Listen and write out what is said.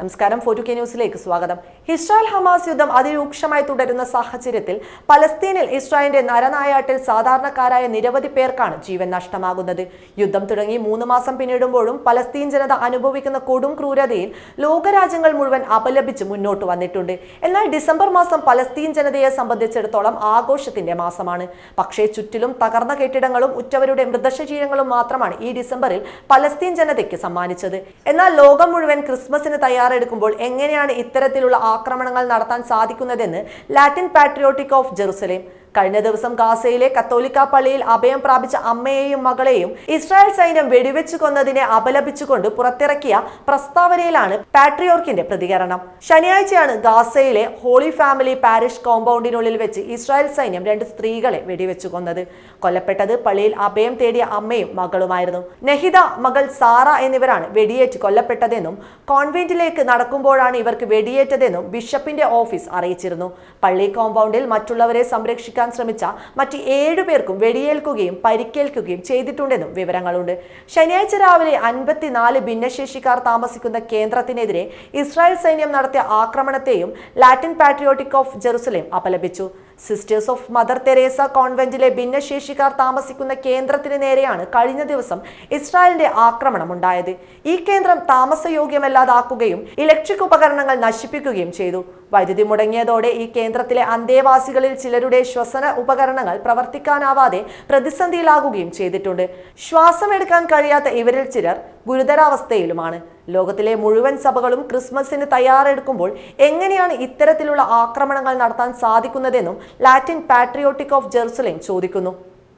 നമസ്കാരം. ഫോർട്ടു കെ ന്യൂസിലേക്ക് സ്വാഗതം. ഇസ്രായേൽ ഹമാസ് യുദ്ധം അതിരൂക്ഷമായി തുടരുന്ന സാഹചര്യത്തിൽ പലസ്തീനിൽ ഇസ്രായേലിന്റെ നരനായാട്ടിൽ സാധാരണക്കാരായ നിരവധി പേർക്കാണ് ജീവൻ നഷ്ടമാകുന്നത്. യുദ്ധം തുടങ്ങി മൂന്ന് മാസം പിന്നിടുമ്പോഴും പലസ്തീൻ ജനത അനുഭവിക്കുന്ന കൊടും ക്രൂരതയിൽ ലോകരാജ്യങ്ങൾ മുഴുവൻ അപലപിച്ച് മുന്നോട്ട് വന്നിട്ടുണ്ട്. എന്നാൽ ഡിസംബർ മാസം പലസ്തീൻ ജനതയെ സംബന്ധിച്ചിടത്തോളം ആഘോഷത്തിന്റെ മാസമാണ്. പക്ഷേ ചുറ്റിലും തകർന്ന കെട്ടിടങ്ങളും ഉറ്റവരുടെ മൃതശരീരങ്ങളും മാത്രമാണ് ഈ ഡിസംബറിൽ പലസ്തീൻ ജനതയ്ക്ക് സമ്മാനിച്ചത്. എന്നാൽ ലോകം മുഴുവൻ ക്രിസ്മസിന് തയ്യാറെടുക്കുമ്പോൾ എങ്ങനെയാണ് ഇത്തരത്തിലുള്ള ആക്രമണങ്ങൾ നടത്താൻ സാധിക്കുന്നതെന്ന് ലാറ്റിൻ പാട്രിയോട്ടിക് ഓഫ് ജെറുസലേം കഴിഞ്ഞ ദിവസം ഗാസയിലെ കത്തോലിക്ക പള്ളിയിൽ അഭയം പ്രാപിച്ച അമ്മയെയും മകളെയും ഇസ്രായേൽ സൈന്യം വെടിവെച്ചു കൊന്നതിനെ അപലപിച്ചുകൊണ്ട് പുറത്തിറക്കിയ പ്രസ്താവനയിലാണ് പാട്രിയോർക്കിന്റെ പ്രതികരണം. ശനിയാഴ്ചയാണ് ഗാസയിലെ ഹോളി ഫാമിലി പാരിഷ് കോമ്പൗണ്ടിനുള്ളിൽ വെച്ച് ഇസ്രായേൽ സൈന്യം രണ്ട് സ്ത്രീകളെ വെടിവെച്ചു കൊന്നത്. കൊല്ലപ്പെട്ടത് പള്ളിയിൽ അഭയം തേടിയ അമ്മയും മകളുമായിരുന്നു. നെഹിദ മകൾ സാറ എന്നിവരാണ് വെടിയേറ്റ് കൊല്ലപ്പെട്ടതെന്നും കോൺവെന്റിലേക്ക് നടക്കുമ്പോഴാണ് ഇവർക്ക് വെടിയേറ്റതെന്നും ബിഷപ്പിന്റെ ഓഫീസ് അറിയിച്ചിരുന്നു. പള്ളി കോമ്പൗണ്ടിൽ മറ്റുള്ളവരെ സംരക്ഷിക്കാൻ ശ്രമിച്ച മറ്റ് ഏഴുപേർക്കും വെടിയേൽക്കുകയും പരിക്കേൽക്കുകയും ചെയ്തിട്ടുണ്ടെന്നും വിവരങ്ങളുണ്ട്. ശനിയാഴ്ച രാവിലെ അൻപത്തിനാല് ഭിന്നശേഷിക്കാർ താമസിക്കുന്ന കേന്ദ്രത്തിനെതിരെ ഇസ്രായേൽ സൈന്യം നടത്തിയ ആക്രമണത്തെയും ലാറ്റിൻ പാട്രിയോട്ടിക് ഓഫ് ജെറുസലേം അപലപിച്ചു. സിസ്റ്റേഴ്സ് ഓഫ് മദർ തെരേസ കോൺവെന്റിലെ ഭിന്നശേഷിക്കാർ താമസിക്കുന്ന കേന്ദ്രത്തിന് നേരെയാണ് കഴിഞ്ഞ ദിവസം ഇസ്രായേലിന്റെ ആക്രമണം ഉണ്ടായത് ഈ കേന്ദ്രം താമസയോഗ്യമല്ലാതാക്കുകയും ഇലക്ട്രിക് ഉപകരണങ്ങൾ നശിപ്പിക്കുകയും ചെയ്തു. വൈദ്യുതി മുടങ്ങിയതോടെ ഈ കേന്ദ്രത്തിലെ അന്തേവാസികളിൽ ചിലരുടെ ശ്വസന ഉപകരണങ്ങൾ പ്രവർത്തിക്കാനാവാതെ പ്രതിസന്ധിയിലാകുകയും ചെയ്തിട്ടുണ്ട്. ശ്വാസമെടുക്കാൻ കഴിയാത്ത ഇവരിൽ ചിലർ ഗുരുതരാവസ്ഥയിലുമാണ്. ലോകത്തിലെ മുഴുവൻ സഭകളും ക്രിസ്മസിന് തയ്യാറെടുക്കുമ്പോൾ എങ്ങനെയാണ് ഇത്തരത്തിലുള്ള ആക്രമണങ്ങൾ നടത്താൻ സാധിക്കുന്നതെന്നും ലാറ്റിൻ പാട്രിയോട്ടിക് ഓഫ് ജെറുസലേം ചോദിക്കുന്നു.